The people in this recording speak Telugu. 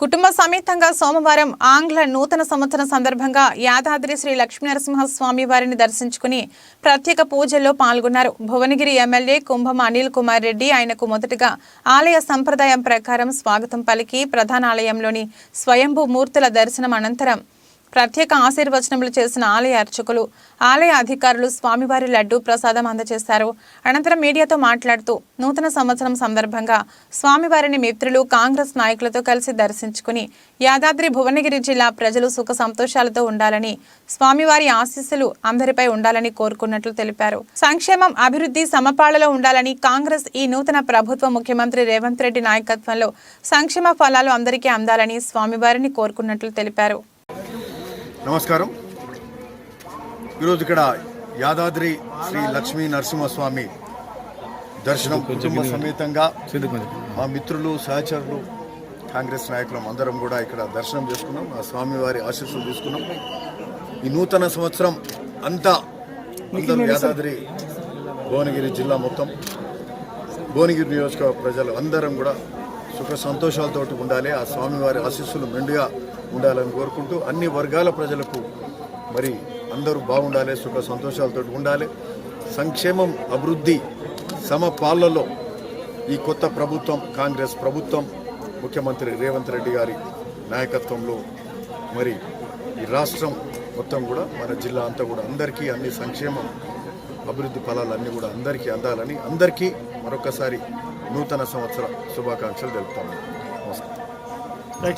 కుటుంబ సమేతంగా సోమవారం ఆంగ్ల నూతన సంవత్సరం సందర్భంగా యాదాద్రి శ్రీ లక్ష్మీనరసింహస్వామి వారిని దర్శించుకుని ప్రత్యేక పూజల్లో పాల్గొన్నారు. భువనగిరి ఎమ్మెల్యే కుంభం అనిల్ కుమార్ రెడ్డి ఆయనకు మొదటగా ఆలయ సంప్రదాయం ప్రకారం స్వాగతం పలికి ప్రధాన ఆలయంలోని స్వయంభూ మూర్తుల దర్శనం అనంతరం ప్రత్యేక ఆశీర్వచనములు చేసిన ఆలయ అర్చకులు ఆలయ అధికారులు స్వామివారి లడ్డు ప్రసాదం అందజేశారు. అనంతరం మీడియాతో మాట్లాడుతూ నూతన సంవత్సరం సందర్భంగా స్వామివారిని మిత్రులు కాంగ్రెస్ నాయకులతో కలిసి దర్శించుకుని యాదాద్రి భువనగిరి జిల్లా ప్రజలు సుఖ సంతోషాలతో ఉండాలని స్వామివారి ఆశీస్సులు అందరిపై ఉండాలని కోరుకున్నట్లు తెలిపారు. సంక్షేమం అభివృద్ధి సమపాళలో ఉండాలని కాంగ్రెస్ ఈ నూతన ప్రభుత్వ ముఖ్యమంత్రి రేవంత్ రెడ్డి నాయకత్వంలో సంక్షేమ ఫలాలు అందరికీ అందాలని స్వామివారిని కోరుకున్నట్లు తెలిపారు. నమస్కారం. ఈరోజు ఇక్కడ యాదాద్రి శ్రీ లక్ష్మీ నరసింహస్వామి దర్శనం కుటుంబ సమేతంగా మా మిత్రులు సహచరులు కాంగ్రెస్ నాయకులం అందరం కూడా ఇక్కడ దర్శనం చేసుకున్నాం. ఆ స్వామివారి ఆశీస్సులు తీసుకున్నాం. ఈ నూతన సంవత్సరం అంతా అందరూ యాదాద్రి భువనగిరి జిల్లా మొత్తం భువనగిరి నియోజకవర్గ ప్రజలు అందరం కూడా సుఖ సంతోషాలతో ఉండాలి. ఆ స్వామివారి ఆశీస్సులు మెండుగా ఉండాలని కోరుకుంటూ అన్ని వర్గాల ప్రజలకు మరి అందరూ బాగుండాలి సుఖ సంతోషాలతో ఉండాలి. సంక్షేమం అభివృద్ధి సమపాలలో ఈ కొత్త ప్రభుత్వం కాంగ్రెస్ ప్రభుత్వం ముఖ్యమంత్రి రేవంత్ రెడ్డి గారి నాయకత్వంలో మరి ఈ రాష్ట్రం మొత్తం కూడా మన జిల్లా అంతా కూడా అందరికీ అన్ని సంక్షేమం అభివృద్ధి ఫలాలు అన్నీ కూడా అందరికీ అందాలని అందరికీ మరొకసారి నూతన సంవత్సర శుభాకాంక్షలు తెలుపుతాను. నమస్కారం.